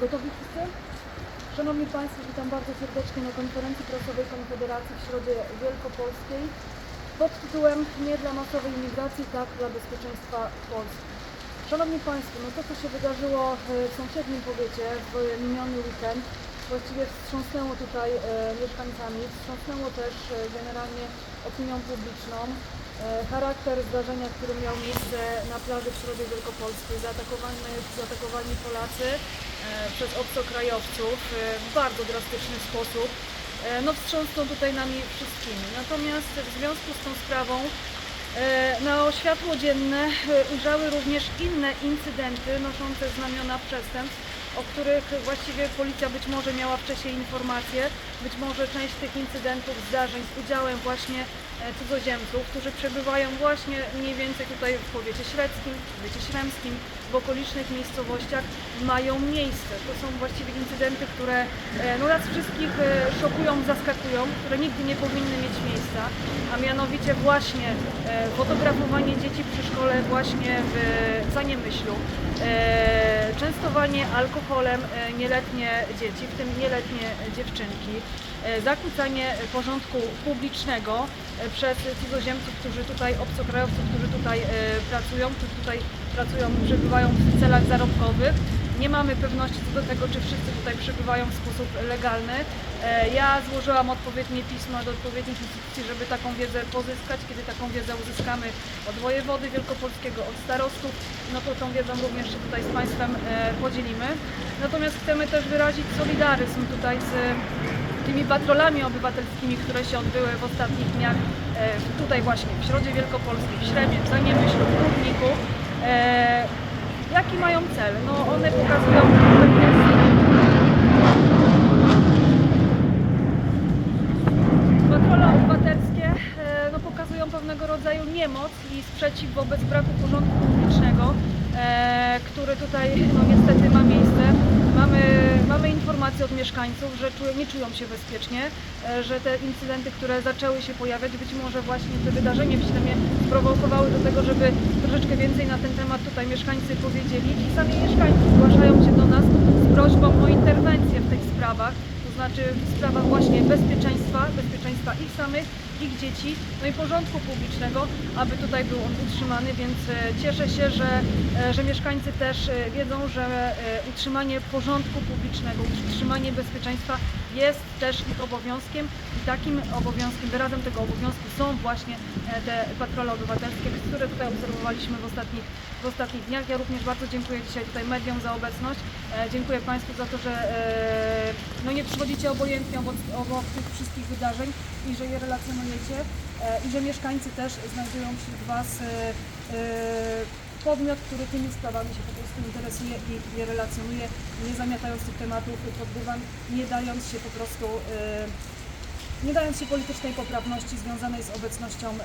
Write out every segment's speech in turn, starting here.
Gotowi wszyscy? Szanowni Państwo, witam bardzo serdecznie na konferencji prasowej Konfederacji w Środzie Wielkopolskiej pod tytułem Nie dla masowej imigracji, tak dla bezpieczeństwa Polski. Szanowni Państwo, no to co się wydarzyło e, w sąsiednim powiecie w miniony weekend właściwie wstrząsnęło tutaj e, mieszkańcami, wstrząsnęło też e, generalnie opinią publiczną. E, charakter zdarzenia, który miał miejsce na plaży w Środzie Wielkopolskiej, zaatakowani, zaatakowani Polacy e, przez obcokrajowców e, w bardzo drastyczny sposób. No wstrząsnął tutaj nami wszystkimi. Natomiast w związku z tą sprawą na światło dzienne ujrzały również inne incydenty noszące znamiona przestępstw, o których właściwie policja być może miała wcześniej informacje, być może część tych incydentów, zdarzeń z udziałem właśnie e, cudzoziemców, którzy przebywają właśnie mniej więcej tutaj w powiecie średzkim, w powiecie śremskim, w okolicznych miejscowościach mają miejsce. To są właściwie incydenty, które e, no, nas wszystkich e, szokują, zaskakują, które nigdy nie powinny mieć miejsca, a mianowicie właśnie fotografowanie dzieci przy szkole właśnie w Zaniemyślu, częstowanie alkoholem nieletnie dzieci, w tym nieletnie dziewczynki, zakłócanie porządku publicznego e, przez cudzoziemców, którzy tutaj, obcokrajowców, którzy tutaj e, pracują, którzy tutaj pracują, przebywają w celach zarobkowych. Nie mamy pewności co do tego, czy wszyscy tutaj przebywają w sposób legalny. E, Ja złożyłam odpowiednie pisma do odpowiednich instytucji, żeby taką wiedzę pozyskać. Kiedy taką wiedzę uzyskamy od wojewody wielkopolskiego, od starostów, no to tą wiedzą również się tutaj z Państwem e, podzielimy. Natomiast chcemy też wyrazić solidaryzm tutaj z tymi patrolami obywatelskimi, które się odbyły w ostatnich dniach e, tutaj właśnie w Środzie Wielkopolskiej, w Śremie, w Zaniemyślu, w Rudniku. E, Jaki mają cel? No one pokazują Patrole obywatelskie e, no, pokazują pewnego rodzaju niemoc i sprzeciw wobec braku porządku publicznego, który tutaj no, niestety ma miejsce. Mamy, mamy informacje od mieszkańców, że czują, nie czują się bezpiecznie, e, że te incydenty, które zaczęły się pojawiać, być może właśnie te wydarzenia w Ślemie sprowokowały do tego, żeby troszeczkę więcej na ten temat tutaj mieszkańcy powiedzieli. I sami mieszkańcy zgłaszają się do nas z prośbą o interwencję w tych sprawach znaczy w sprawach właśnie bezpieczeństwa, bezpieczeństwa ich samych, ich dzieci, no i porządku publicznego, aby tutaj był on utrzymany, więc e, cieszę się, że, e, że mieszkańcy też e, wiedzą, że utrzymanie porządku publicznego, utrzymanie bezpieczeństwa jest też ich obowiązkiem i takim obowiązkiem, wyrazem tego obowiązku są właśnie e, te patrole obywatelskie, które tutaj obserwowaliśmy w ostatnich, w ostatnich dniach. Ja również bardzo dziękuję dzisiaj tutaj mediom za obecność. E, Dziękuję Państwu za to, że e, no nie przychodzicie obojętnie obok, obok tych wszystkich wydarzeń i że je relacjonujecie i że mieszkańcy też znajdują wśród Was podmiot, który tymi sprawami się po prostu interesuje i je relacjonuje, nie zamiatając tych tematów pod dywan, nie dając się po prostu e, nie dając się politycznej poprawności związanej z obecnością e,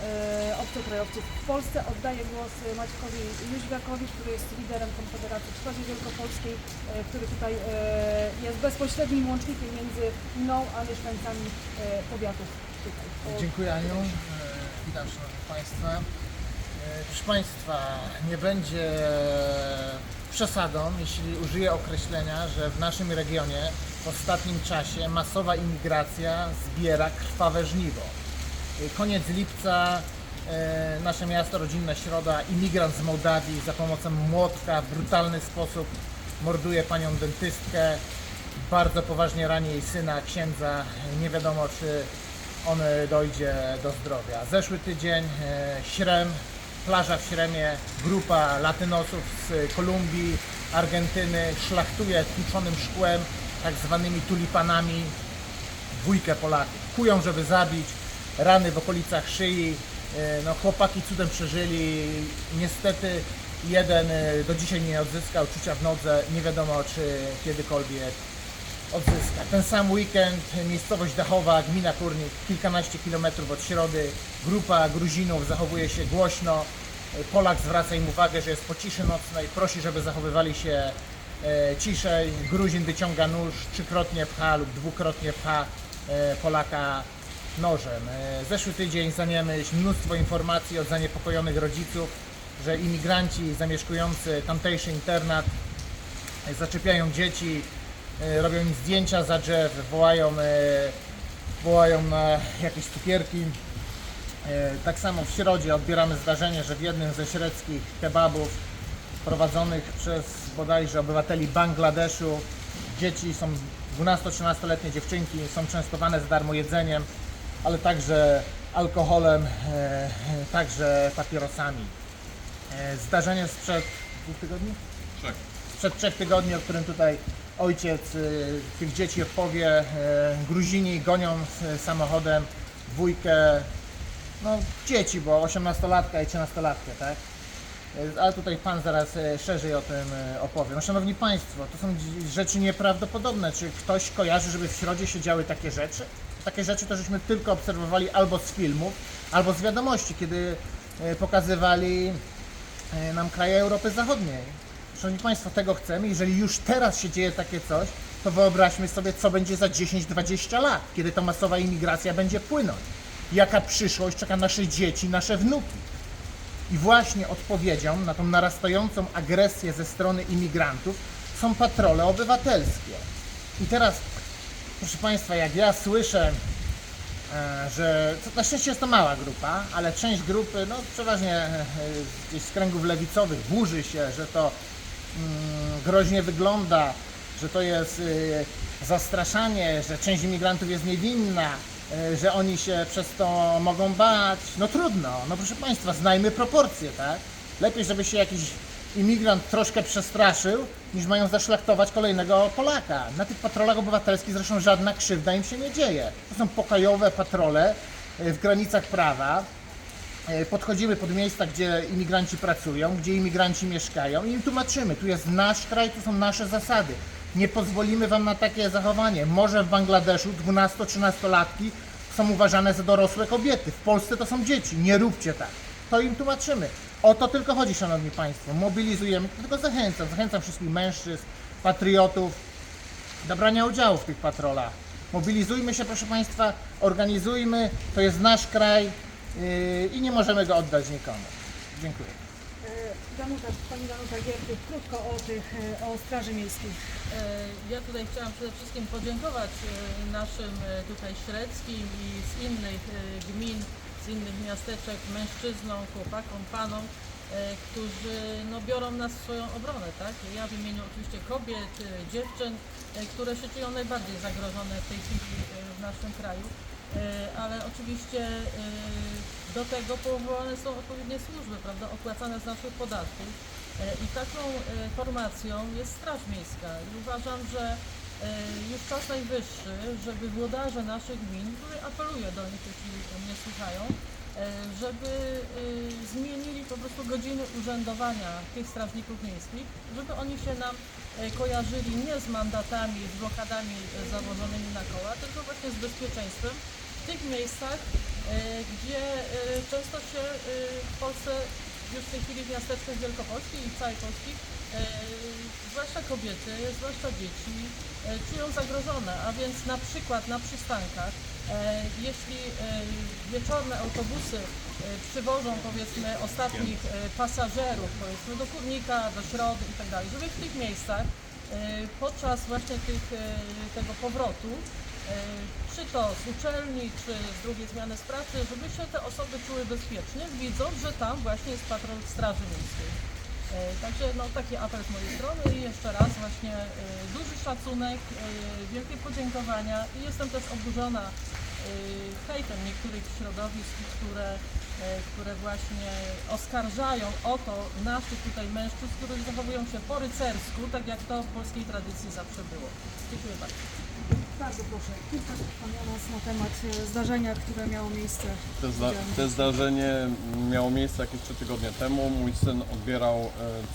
obcokrajowców w Polsce, oddaję głos Maćkowi Jóźwiakowi, który jest liderem Konfederacji w Środzie Wielkopolskiej, e, który tutaj jest bezpośrednim łącznikiem między mną a mieszkańcami powiatów Dziękuję Aniu. Witam Szanowni Państwa. Proszę Państwa, nie będzie przesadą, jeśli użyję określenia, że w naszym regionie w ostatnim czasie masowa imigracja zbiera krwawe żniwo. Koniec lipca e, nasze miasto, rodzinna Środa, imigrant z Mołdawii za pomocą młotka w brutalny sposób morduje panią dentystkę, bardzo poważnie rani jej syna, księdza. Nie wiadomo, czy on dojdzie do zdrowia. Zeszły tydzień e, Śrem, plaża w Śremie, grupa latynosów z Kolumbii, Argentyny szlachtuje tłuczonym szkłem, tak zwanymi tulipanami, dwójkę Polaków. Kują, żeby zabić, rany w okolicach szyi. E, No, chłopaki cudem przeżyli. Niestety jeden e, do dzisiaj nie odzyskał czucia w nodze. Nie wiadomo, czy kiedykolwiek odzyska. Ten sam weekend miejscowość Dachowa, gmina Kurnik, kilkanaście kilometrów od środy. Grupa Gruzinów zachowuje się głośno. Polak zwraca im uwagę, że jest po ciszy nocnej, prosi, żeby zachowywali się e, ciszej. Gruzin wyciąga nóż, trzykrotnie pcha lub dwukrotnie pcha e, Polaka nożem. E, Zeszły tydzień Zaniemyśl, mnóstwo informacji od zaniepokojonych rodziców, że imigranci zamieszkujący tamtejszy internat zaczepiają dzieci, robią im zdjęcia za drzew, wołają, e, wołają na jakieś cukierki. E, Tak samo w Środzie odbieramy zdarzenie, że w jednym ze średzkich kebabów prowadzonych przez bodajże obywateli Bangladeszu dzieci są 12-13-letnie dziewczynki są częstowane za darmo jedzeniem, ale także alkoholem, e, e, także papierosami. E, Zdarzenie sprzed dwóch tygodni? Trzech. sprzed trzech tygodni, o którym tutaj ojciec y, tych dzieci opowie. Y, Gruzini gonią samochodem dwójkę, no dzieci, bo 18-latka i 13-latkę, tak? Y, Ale tutaj Pan zaraz y, szerzej o tym opowie. No Szanowni Państwo, to są rzeczy nieprawdopodobne. Czy ktoś kojarzy, żeby w środzie się działy takie rzeczy? Takie rzeczy to żeśmy tylko obserwowali albo z filmów, albo z wiadomości, kiedy pokazywali nam kraje Europy Zachodniej. Szanowni Państwo, tego chcemy. Jeżeli już teraz się dzieje takie coś, to wyobraźmy sobie, co będzie za 10-20 lat, kiedy ta masowa imigracja będzie płynąć. Jaka przyszłość czeka nasze dzieci, nasze wnuki. I właśnie odpowiedzią na tą narastającą agresję ze strony imigrantów są patrole obywatelskie. I teraz, proszę Państwa, jak ja słyszę, e, że na szczęście jest to mała grupa, ale część grupy, no przeważnie e, gdzieś z kręgów lewicowych burzy się, że to groźnie wygląda, że to jest y, zastraszanie, że część imigrantów jest niewinna, y, że oni się przez to mogą bać. No trudno, no proszę Państwa, znajmy proporcje, tak? Lepiej, żeby się jakiś imigrant troszkę przestraszył, niż mają zaszlachtować kolejnego Polaka. Na tych patrolach obywatelskich zresztą żadna krzywda im się nie dzieje. To są pokojowe patrole y, w granicach prawa, podchodzimy pod miejsca, gdzie imigranci pracują, gdzie imigranci mieszkają i im tłumaczymy, tu jest nasz kraj, tu są nasze zasady. Nie pozwolimy wam na takie zachowanie. Może w Bangladeszu 12-13-latki są uważane za dorosłe kobiety. W Polsce to są dzieci. Nie róbcie tak. To im tłumaczymy. O to tylko chodzi, szanowni państwo. Mobilizujemy, tylko zachęcam, zachęcam wszystkich mężczyzn, patriotów, do brania udziału w tych patrolach. Mobilizujmy się, proszę Państwa, organizujmy, to jest nasz kraj yy, i nie możemy go oddać nikomu. Dziękuję. E, Danuta, Pani Danuta Giertych, krótko o tych, e, o Straży Miejskiej. Ja tutaj chciałam przede wszystkim podziękować naszym tutaj średzkim i z innych gmin, z innych miasteczek, mężczyznom, chłopakom, panom, którzy no, biorą nas w swoją obronę, tak? Ja w imieniu oczywiście kobiet, dziewczyn, które się czują najbardziej zagrożone w tej chwili w naszym kraju. E, Ale oczywiście e, do tego powołane są odpowiednie służby, prawda, opłacane z naszych podatków. E, I taką formacją jest Straż Miejska. I uważam, że już czas najwyższy, żeby włodarze naszych gmin, który apeluję do nich, jeśli mnie słuchają, żeby zmienili po prostu godziny urzędowania tych strażników miejskich, żeby oni się nam kojarzyli nie z mandatami, z blokadami założonymi na koła, tylko właśnie z bezpieczeństwem w tych miejscach, e, gdzie e, często się e, w Polsce już w tej chwili w miasteczkach Wielkopolski i całej Polski, zwłaszcza kobiety, zwłaszcza dzieci, czują zagrożone, a więc na przykład na przystankach, jeśli wieczorne autobusy przywożą powiedzmy ostatnich pasażerów, powiedzmy do Kurnika, do Środy i tak żeby w tych miejscach podczas właśnie tych, tego powrotu czy to z uczelni, czy z drugiej zmiany z pracy, żeby się te osoby czuły bezpiecznie, widząc, że tam właśnie jest patrol Straży Miejskiej. E, Także no, taki apel z mojej strony i jeszcze raz właśnie e, duży szacunek, e, wielkie podziękowania i jestem też oburzona e, hejtem niektórych środowisk, które, e, które właśnie oskarżają o to naszych tutaj mężczyzn, którzy zachowują się po rycersku, tak jak to w polskiej tradycji zawsze było. Dziękuję bardzo. Bardzo proszę, kilka słów Jonas na temat e, zdarzenia, które miało miejsce. To, zda, to zdarzenie miało miejsce jakieś 3 tygodnie temu. Mój syn odbierał e,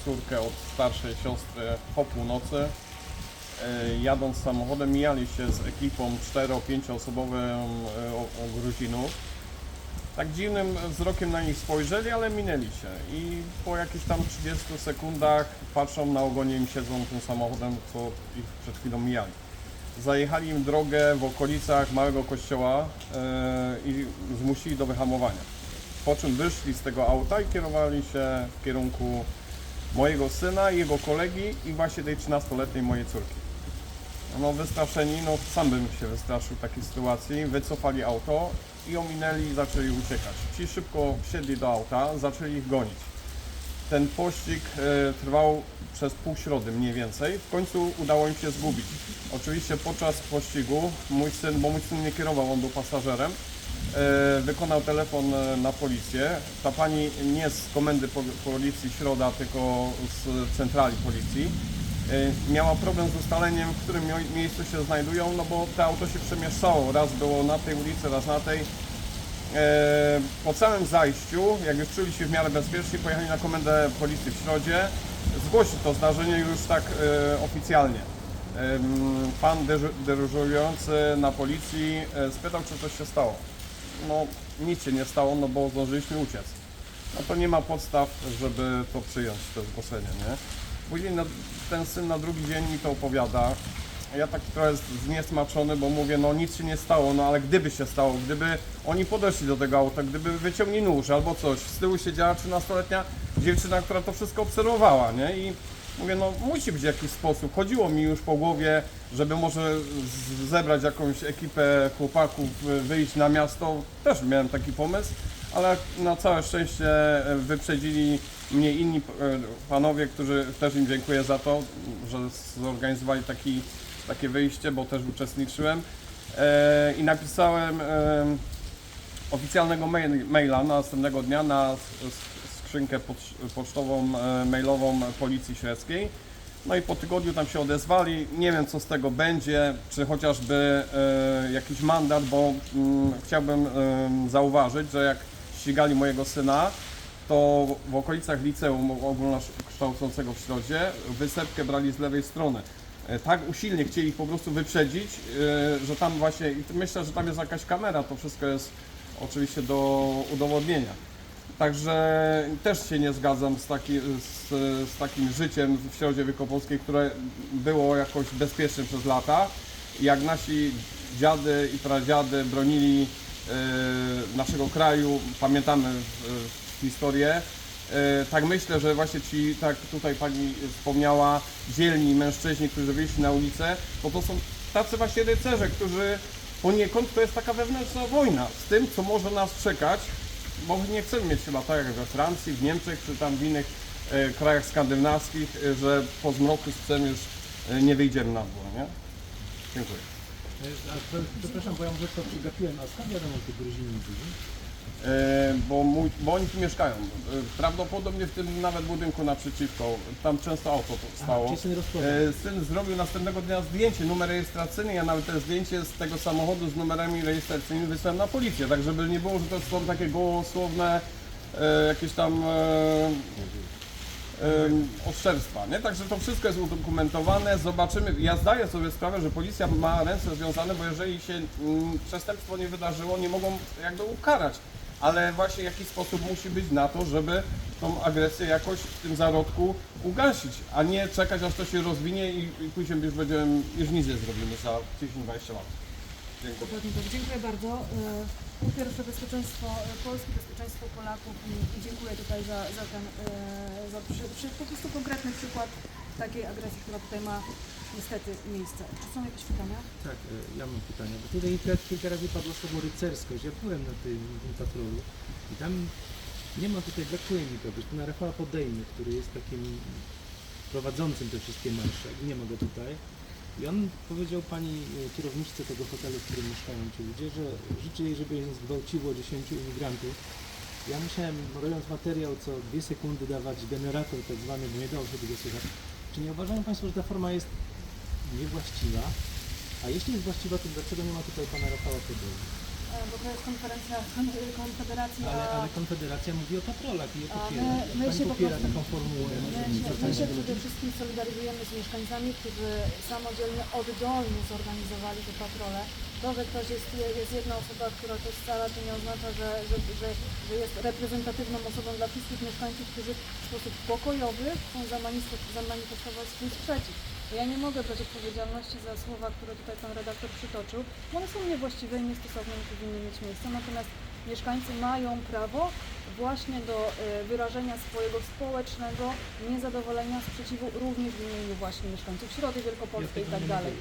córkę od starszej siostry po północy. E, jadąc samochodem mijali się z ekipą 4-5 osobową e, Gruzinów. Tak dziwnym wzrokiem na nich spojrzeli, ale minęli się. I po jakichś tam 30 sekundach patrzą na ogonie im siedzą tym samochodem, co ich przed chwilą mijali. Zajechali im drogę w okolicach małego kościoła e, i zmusili do wyhamowania. Po czym wyszli z tego auta i kierowali się w kierunku mojego syna, jego kolegi i właśnie tej 13-letniej mojej córki. no wystraszeni, no sam bym się wystraszył takiej sytuacji, wycofali auto i ominęli i zaczęli uciekać. Ci szybko wsiedli do auta, zaczęli ich gonić. Ten pościg e, trwał przez pół środy mniej więcej. W końcu udało im się zgubić. Oczywiście podczas pościgu mój syn, bo mój syn nie kierował, on był pasażerem, e, wykonał telefon e, na policję. Ta pani nie z komendy po- policji Środa, tylko z centrali policji. Miała problem z ustaleniem, w którym miejscu się znajdują, no bo to auto się przemieszczało. Raz było na tej ulicy, raz na tej. E, Po całym zajściu, jak już czuli się w miarę bezpiecznie, pojechali na komendę policji w Środzie zgłosić to zdarzenie już tak e, oficjalnie. Pan dyżu- dyżurujący na policji e, spytał, czy coś się stało. No, nic się nie stało, no bo zdążyliśmy uciec. No to nie ma podstaw, żeby to przyjąć, to zgłoszenie, nie? Później na, ten syn na drugi dzień mi to opowiada. Ja taki trochę zniesmaczony, bo mówię, no nic się nie stało, no ale gdyby się stało, gdyby oni podeszli do tego auta, gdyby wyciągnęli nóż albo coś, z tyłu siedziała 13-letnia dziewczyna, która to wszystko obserwowała, nie? I mówię, no musi być jakiś sposób. Chodziło mi już po głowie, żeby może zebrać jakąś ekipę chłopaków, y, wyjść na miasto. Też miałem taki pomysł, ale na całe szczęście e, wyprzedzili mnie inni e, panowie, którzy też im dziękuję za to, że zorganizowali taki, takie wyjście, bo też uczestniczyłem. E, I napisałem e, oficjalnego mail, maila następnego dnia na skrzynkę pocz- pocztową, e, mailową Policji Średzkiej. No i po tygodniu tam się odezwali. Nie wiem, co z tego będzie, czy chociażby jakiś mandat, bo mm, chciałbym zauważyć, że jak ścigali mojego syna, to w okolicach liceum ogólnokształcącego w Środzie wysepkę brali z lewej strony. E, Tak usilnie chcieli ich po prostu wyprzedzić, e, że tam właśnie, myślę, że tam jest jakaś kamera, to wszystko jest oczywiście do udowodnienia. Także też się nie zgadzam z, taki, z, z takim życiem w Środzie Wielkopolskiej, które było jakoś bezpieczne przez lata. Jak nasi dziady i pradziady bronili e, naszego kraju, pamiętamy historię, Tak myślę, że właśnie ci, tak tutaj pani wspomniała, dzielni mężczyźni, którzy wyszli na ulicę, to to są tacy właśnie rycerze, którzy poniekąd to jest taka wewnętrzna wojna z tym, co może nas czekać, bo nie chcemy mieć chyba tak jak we Francji, w Niemczech czy tam w innych e, krajach skandynawskich, e, że po zmroku scen już e, nie wyjdziemy na dwór, nie? Dziękuję. Przepraszam, bo ja może to przegapiłem, a skąd wiadomo, że Gruzini byli? E, bo, mój, bo oni tu mieszkają. E, Prawdopodobnie w tym nawet budynku naprzeciwko. Tam często auto to stało. Aha, czyli syn rozpoznał. E, Syn zrobił następnego dnia zdjęcie, numer rejestracyjny. Ja nawet to zdjęcie z tego samochodu z numerami rejestracyjnymi wysłałem na policję, tak żeby nie było, że to są takie gołosłowne e, jakieś tam e, oszczerstwa, nie? Także to wszystko jest udokumentowane, zobaczymy. Ja zdaję sobie sprawę, że policja ma ręce związane, bo jeżeli się mm, przestępstwo nie wydarzyło, nie mogą jakby ukarać. Ale właśnie jakiś sposób musi być na to, żeby tą agresję jakoś w tym zarodku ugasić, a nie czekać aż to się rozwinie i, i później już będziemy, już nic nie zrobimy za 10-20 lat. Dziękuję. Tak. Dziękuję bardzo. Po pierwsze bezpieczeństwo e, Polski, bezpieczeństwo Polaków i, dziękuję tutaj za, za ten e, za przy, przy, po prostu konkretny przykład takiej agresji, która tutaj ma niestety miejsce. Czy są jakieś pytania? Tak, e, ja mam pytanie, bo tutaj kilka, razy padło słowo rycerskość. Ja byłem na tym, tym patrolu i tam nie ma tutaj, brakuje mi kogoś. Na Rafała Podejmy, który jest takim prowadzącym te wszystkie marsze. Nie ma go tutaj. I on powiedział pani e, kierowniczce tego hotelu, w którym mieszkają ci ludzie, że życzy jej, żeby nie zgwałciło 10 imigrantów. Ja musiałem, robiąc materiał, co dwie sekundy dawać generator tak zwany, bo nie dało się tego słychać. Czy nie uważają Państwo, że ta forma jest niewłaściwa? A jeśli jest właściwa, to dlaczego nie ma tutaj pana Rafała Podejmy? Bo to jest konferencja kon- Konfederacji, Ale, ale Konfederacja mówi o patrolach i popiera. my- my się po popiera prostu- taką formułę. My się, my się przede wszystkim solidaryzujemy z mieszkańcami, którzy samodzielnie, oddolnie zorganizowali te patrole. To, że ktoś jest, jest jedna osoba, która to scala, to nie oznacza, że, że, że, że jest reprezentatywną osobą dla wszystkich mieszkańców, którzy w sposób pokojowy chcą zamanifest- zamanifestować swój sprzeciw. Ja nie mogę brać odpowiedzialności za słowa, które tutaj pan redaktor przytoczył, bo one są niewłaściwe i niestosowne, nie powinny mieć miejsca. Natomiast mieszkańcy mają prawo właśnie do e, wyrażenia swojego społecznego niezadowolenia, sprzeciwu również w imieniu właśnie mieszkańców Środy Wielkopolskiej i tak dalej.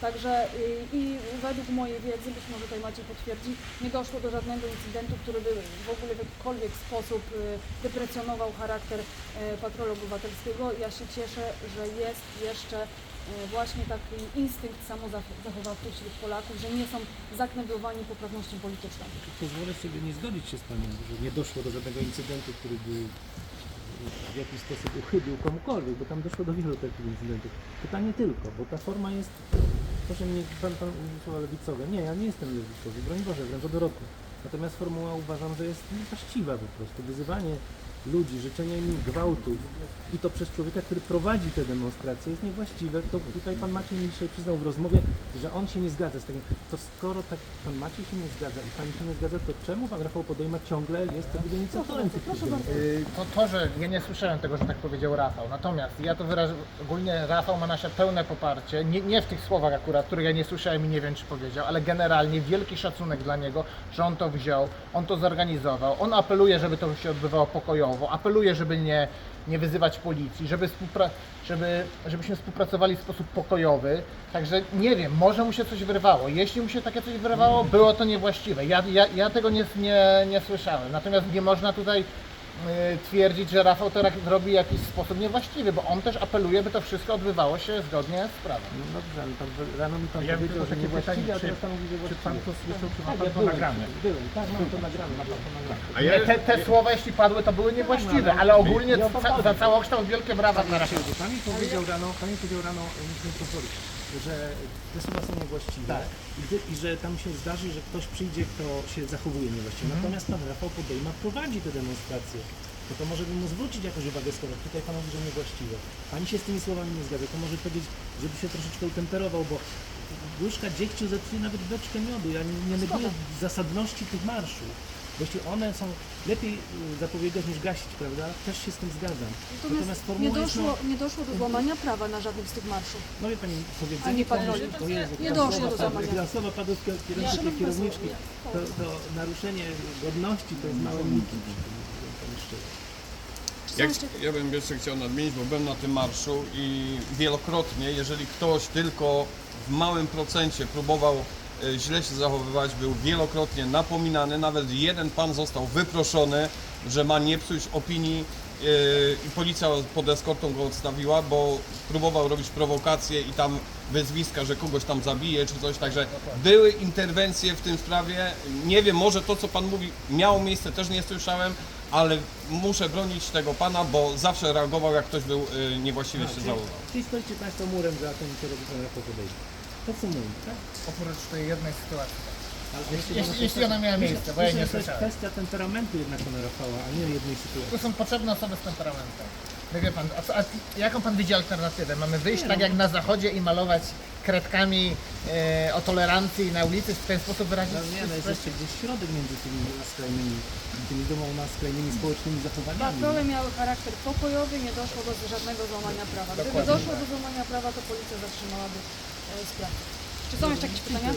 Także y, i według mojej wiedzy, być może tutaj Maciej potwierdzi, nie doszło do żadnego incydentu, który by w ogóle w jakikolwiek sposób y, deprecjonował charakter y, patrolu obywatelskiego. Ja się cieszę, że jest jeszcze y, właśnie taki instynkt samozachowawczy wśród Polaków, że nie są zakneblowani poprawnością polityczną. Pozwolę sobie nie zgodzić się z Panią, że nie doszło do żadnego incydentu, który by w jakiś sposób uchybił komukolwiek, bo tam doszło do wielu takich incydentów. Pytanie tylko, bo ta forma jest, proszę mnie, Pan, pan użył słowa lewicowe. Nie, ja nie jestem lewicowy, broń Boże, wręcz odwrotnie. Natomiast formuła uważam, że jest niewłaściwa po prostu. Wyzywanie ludzi, życzenie im gwałtów i to przez człowieka, który prowadzi te demonstracje jest niewłaściwe. To tutaj Pan Maciej mi dzisiaj przyznał w rozmowie, że on się nie zgadza z takim. To skoro tak Pan Maciej się nie zgadza i Pani się nie zgadza, to czemu Pan Rafał Podejma ciągle jest jakby inicjatorem tych Proszę bardzo. Y, To, to, że ja nie słyszałem tego, że tak powiedział Rafał. Natomiast ja to wyrażę, ogólnie Rafał ma nasze pełne poparcie. Nie, nie w tych słowach akurat, których ja nie słyszałem i nie wiem, czy powiedział, ale generalnie wielki szacunek dla niego, że on to wziął, on to zorganizował. On apeluje, żeby to się odbywało pokojowo, apeluje, żeby nie, nie wyzywać policji, żeby, współpra- żeby, żebyśmy współpracowali w sposób pokojowy. Także nie wiem, może mu się coś wyrwało. Jeśli mu się takie coś wyrwało, było to niewłaściwe. Ja, ja, ja tego nie, nie, nie słyszałem. Natomiast nie można tutaj twierdzić, że Rafał to robi w jakiś sposób niewłaściwy, bo on też apeluje, by to wszystko odbywało się zgodnie z prawem. No dobrze, ale pan, rano mi Pan Ja powiedział, że takie niewłaściwie, a teraz czy- Pan mówi, że Czy właściwie. pan to słyszał, czy ma pan ja to nagrane? Byłem, tak, mam to nagrane, ma Pan to nagrane. Te, te słowa, jeśli padły, to były niewłaściwe, ale ogólnie ca, za całokształt wielkie brawa dla Rafała. Pan mi powiedział rano, Pan mi powiedział rano, mi pozwolić, że te słowa są niewłaściwe i, gdy, i że tam się zdarzy, że ktoś przyjdzie, kto się zachowuje niewłaściwie. Natomiast Pan Rafał Podejma prowadzi te demonstracje. To, to może by mu zwrócić jakąś uwagę, skoro tutaj Pan mówi, że niewłaściwe. Pani się z tymi słowami nie zgadza, to może powiedzieć, żeby się troszeczkę utemperował, bo łyżka dziegciu zepsuje nawet beczkę miodu. Ja nie, nie neguję zasadności tych marszów. Bo jeśli one są lepiej y, zapobiegać niż gasić, prawda? Też się z tym zgadzam. Natomiast nie formuła jest, doszło, nie doszło do złamania prawa na żadnym z tych marszów. No wie Pani, powiedzenie komuś, patroli. o Jezu, Nie doszło do złamania. teraz słowa padły z kier- kierowniczki, kierowniczki, to, to naruszenie godności to jest małe są Jak, ja bym jeszcze chciał nadmienić, bo byłem na tym marszu i wielokrotnie, jeżeli ktoś tylko w małym procencie próbował e, źle się zachowywać, był wielokrotnie napominany, nawet jeden pan został wyproszony, że ma nie psuć opinii e, i policja pod eskortą go odstawiła, bo próbował robić prowokacje i tam wyzwiska, że kogoś tam zabije czy coś, także były interwencje w tym sprawie. Nie wiem, może to co pan mówi miało miejsce, też nie słyszałem, ale muszę bronić tego pana, bo zawsze reagował jak ktoś był y, niewłaściwie się zachowywał. Czyli stoicie Państwo murem za tym, co robi Pan Rafał. Podsumujmy, tak? Oprócz tej jednej sytuacji. Ale Jeśli- jeśli- ona miała myślę- miejsce, bo ja myślę, nie że to jest słyszałem. kwestia temperamentu jednak Pana Rafała, a nie jednej sytuacji. Tu są potrzebne osoby z temperamentem. No wie pan, a, co- a jaką pan widzi alternatywę? Mamy wyjść Nie tak no. jak na zachodzie i malować kredkami e, o tolerancji na ulicy, w ten sposób wyrazić No nie, no jest jeszcze gdzieś środek między tymi skrajnymi, tymi dwoma skrajnymi społecznymi zachowaniami. Patrole miały charakter pokojowy, nie doszło do żadnego złamania prawa. Gdyby Dokładnie doszło tak. do złamania prawa, to policja zatrzymałaby sprawcę. Czy są jeszcze jakieś pytania?